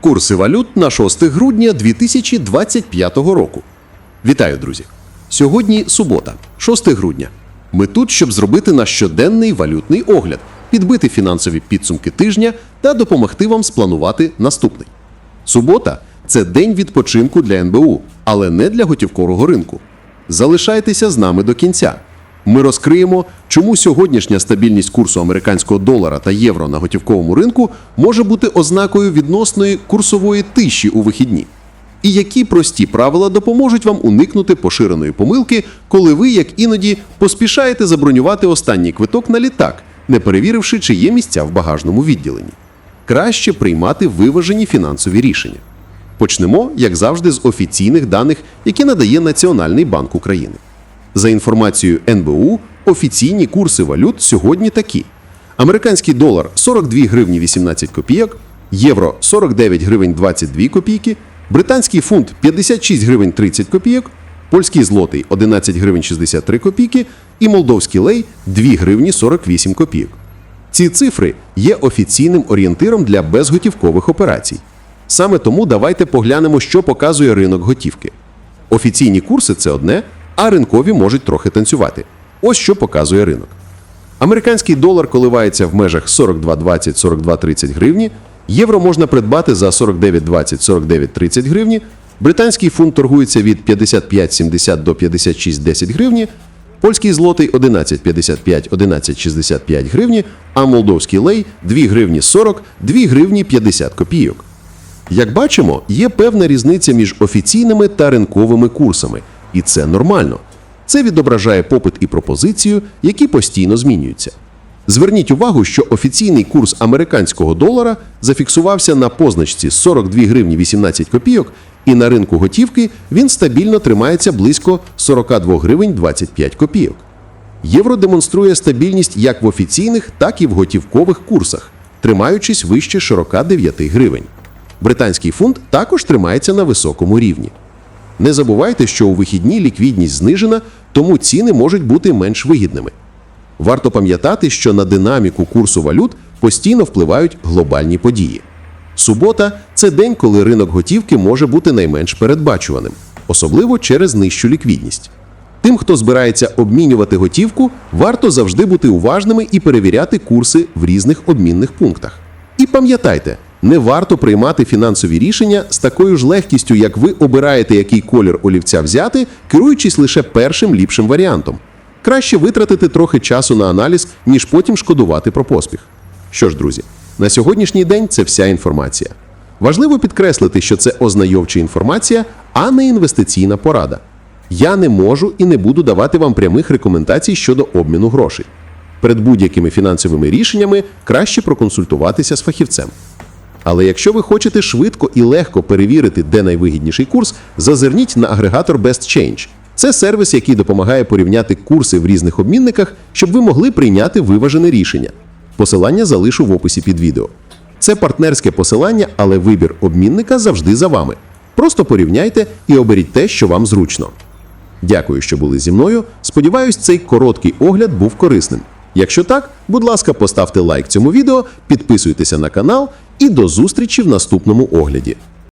Курси валют на 6 грудня 2025 року. Вітаю, друзі! Сьогодні субота, 6 грудня. Ми тут, щоб зробити наш щоденний валютний огляд, підбити фінансові підсумки тижня та допомогти вам спланувати наступний. Субота це день відпочинку для НБУ, але не для готівкового ринку. Залишайтеся з нами до кінця. Ми розкриємо, чому сьогоднішня стабільність курсу американського долара та євро на готівковому ринку може бути ознакою відносної курсової тиші у вихідні. І які прості правила допоможуть вам уникнути поширеної помилки, коли ви, як іноді, поспішаєте забронювати останній квиток на літак, не перевіривши, чи є місця в багажному відділенні. Краще приймати виважені фінансові рішення. Почнемо, як завжди, з офіційних даних, які надає Національний банк України. За інформацією НБУ, офіційні курси валют сьогодні такі: американський долар 42 гривні 18 копійок, євро 49 гривень 22 копійки, британський фунт 56 гривень 30 копійок, польський злотий 11 гривень 63 копійки і молдовський лей 2 гривні 48 копійок. Ці цифри є офіційним орієнтиром для безготівкових операцій. Саме тому давайте поглянемо, що показує ринок готівки. Офіційні курси це одне, а ринкові можуть трохи танцювати. Ось що показує ринок. Американський долар коливається в межах 42,20-42,30 гривні, євро можна придбати за 49,20-49,30 гривні, британський фунт торгується від 55,70 до 56,10 гривні, польський злотий 11,55-11,65 гривні, а молдовський лей 2 гривні 40, 2 гривні 50 копійок. Як бачимо, є певна різниця між офіційними та ринковими курсами, і це нормально. Це відображає попит і пропозицію, які постійно змінюються. Зверніть увагу, що офіційний курс американського долара зафіксувався на позначці 42 гривні 18 копійок, і на ринку готівки він стабільно тримається близько 42 гривень 25 копійок. Євро демонструє стабільність як в офіційних, так і в готівкових курсах, тримаючись вище 49 гривень. Британський фунт також тримається на високому рівні. Не забувайте, що у вихідні ліквідність знижена, тому ціни можуть бути менш вигідними. Варто пам'ятати, що на динаміку курсу валют постійно впливають глобальні події. Субота це день, коли ринок готівки може бути найменш передбачуваним, особливо через нижчу ліквідність. Тим, хто збирається обмінювати готівку, варто завжди бути уважними і перевіряти курси в різних обмінних пунктах. І пам'ятайте, не варто приймати фінансові рішення з такою ж легкістю, як ви обираєте, який колір олівця взяти, керуючись лише першим ліпшим варіантом. Краще витратити трохи часу на аналіз, ніж потім шкодувати про поспіх. Що ж, друзі, на сьогоднішній день це вся інформація. Важливо підкреслити, що це ознайовча інформація, а не інвестиційна порада. Я не можу і не буду давати вам прямих рекомендацій щодо обміну грошей. Перед будь-якими фінансовими рішеннями краще проконсультуватися з фахівцем. Але якщо ви хочете швидко і легко перевірити, де найвигідніший курс, зазирніть на агрегатор Best Change. Це сервіс, який допомагає порівняти курси в різних обмінниках, щоб ви могли прийняти виважене рішення. Посилання залишу в описі під відео. Це партнерське посилання, але вибір обмінника завжди за вами. Просто порівняйте і оберіть те, що вам зручно. Дякую, що були зі мною. Сподіваюсь, цей короткий огляд був корисним. Якщо так, будь ласка, поставте лайк цьому відео, підписуйтеся на канал і до зустрічі в наступному огляді.